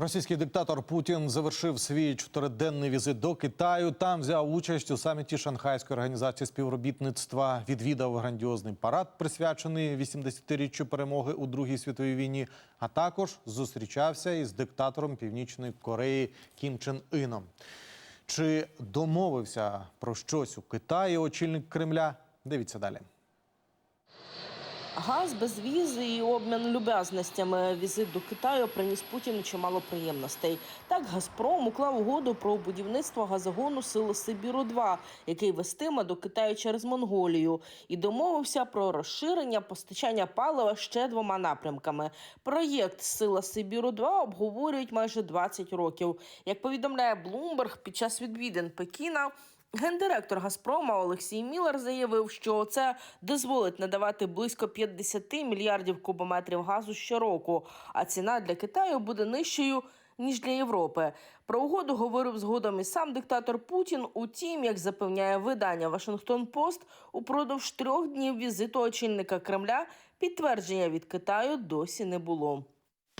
Російський диктатор Путін завершив свій чотириденний візит до Китаю. Там взяв участь у саміті Шанхайської організації співробітництва. Відвідав грандіозний парад, присвячений 80-річчю перемоги у Другій світовій війні. А також зустрічався із диктатором Північної Кореї Кім Чен Іном. Чи домовився про щось у Китаї очільник Кремля? Дивіться далі. Газ без візи і обмін люб'язностями. Візит до Китаю приніс Путіну чимало приємностей. Так Газпром уклав угоду про будівництво газогону Сила Сибіру 2 який вестиме до Китаю через Монголію, і домовився про розширення постачання палива ще двома напрямками. Проєкт Сила Сибіру 2 обговорюють майже 20 років. Як повідомляє Блумберг, під час відвідин Пекіна. Гендиректор Газпрома Олексій Міллер заявив, що це дозволить надавати близько 50 мільярдів кубометрів газу щороку, а ціна для Китаю буде нижчою. Ніж для Європи про угоду говорив згодом і сам диктатор Путін. Утім, як запевняє видання Вашингтон Пост, упродовж трьох днів візиту очільника Кремля підтвердження від Китаю досі не було.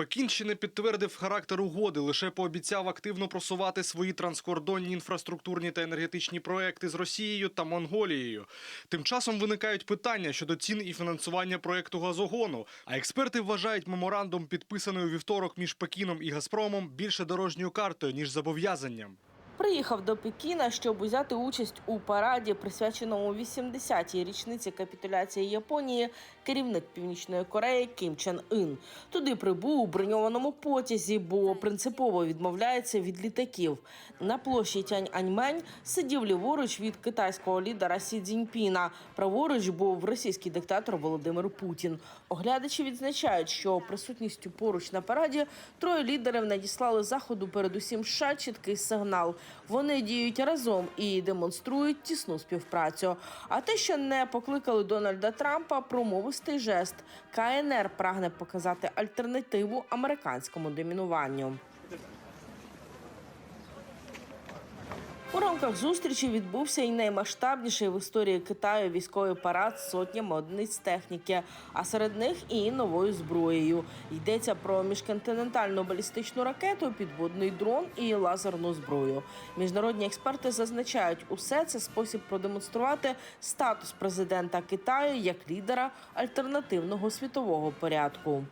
Пекін ще не підтвердив характер угоди, лише пообіцяв активно просувати свої транскордонні інфраструктурні та енергетичні проекти з Росією та Монголією. Тим часом виникають питання щодо цін і фінансування проекту газогону. А експерти вважають меморандум, підписаний у вівторок між Пекіном і Газпромом, більше дорожньою картою ніж зобов'язанням. Приїхав до Пекіна, щоб узяти участь у параді, присвяченому 80-й річниці капітуляції Японії, керівник Північної Кореї Кім Чен Ін. Туди прибув у броньованому потязі, бо принципово відмовляється від літаків. На площі Тянь Аньмень сидів ліворуч від китайського лідера Сі Цзіньпіна. Праворуч був російський диктатор Володимир Путін. Оглядачі відзначають, що присутністю поруч на параді троє лідерів надіслали заходу передусім США чіткий сигнал. Вони діють разом і демонструють тісну співпрацю. А те, що не покликали Дональда Трампа, промовистий жест. КНР прагне показати альтернативу американському домінуванню. Рамках зустрічі відбувся і наймасштабніший в історії Китаю військовий парад з сотнями одиниць техніки, а серед них і новою зброєю. Йдеться про міжконтинентальну балістичну ракету, підводний дрон і лазерну зброю. Міжнародні експерти зазначають, усе це спосіб продемонструвати статус президента Китаю як лідера альтернативного світового порядку.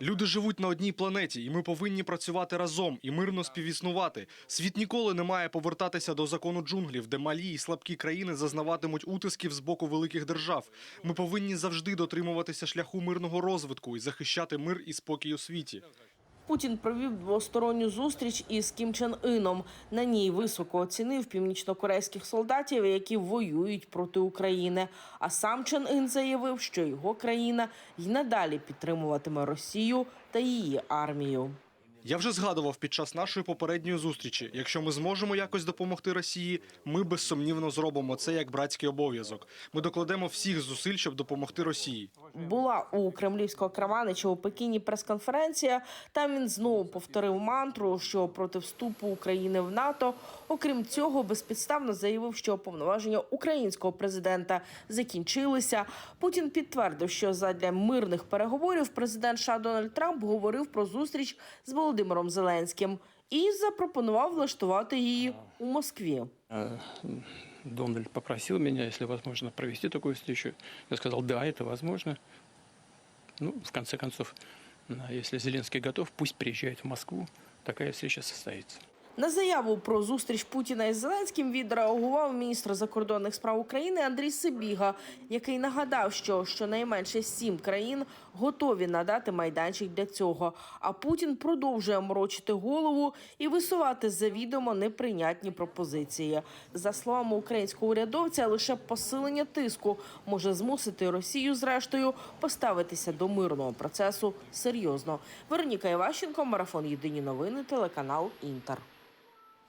Люди живуть на одній планеті, і ми повинні працювати разом і мирно співіснувати. Світ ніколи не має повертатися до закону джунглів, де малі і слабкі країни зазнаватимуть утисків з боку великих держав. Ми повинні завжди дотримуватися шляху мирного розвитку і захищати мир і спокій у світі. Путін провів двосторонню зустріч із Кім Чен Іном. На ній високо оцінив північнокорейських солдатів, які воюють проти України. А сам Чен Ін заявив, що його країна й надалі підтримуватиме Росію та її армію. Я вже згадував під час нашої попередньої зустрічі. Якщо ми зможемо якось допомогти Росії, ми безсумнівно зробимо це як братський обов'язок. Ми докладемо всіх зусиль, щоб допомогти Росії. Була у кремлівського Краманича у Пекіні прес-конференція. Там він знову повторив мантру, що проти вступу України в НАТО. Окрім цього, безпідставно заявив, що повноваження українського президента закінчилися. Путін підтвердив, що задля мирних переговорів президент США Дональд Трамп говорив про зустріч з Володимиром Зеленським і запропонував влаштувати її у Москві. Дональд попросил меня, если возможно, провести такую встречу. Я сказал, да, это возможно. Ну, в конце концов, если Зеленский готов, пусть приезжает в Москву. Такая встреча состоится. На заяву про зустріч Путіна із Зеленським відреагував міністр закордонних справ України Андрій Сибіга, який нагадав, що щонайменше сім країн готові надати майданчик для цього. А Путін продовжує морочити голову і висувати завідомо неприйнятні пропозиції. За словами українського урядовця, лише посилення тиску може змусити Росію, зрештою, поставитися до мирного процесу серйозно. Вероніка Іващенко, марафон Єдині новини, телеканал Інтер.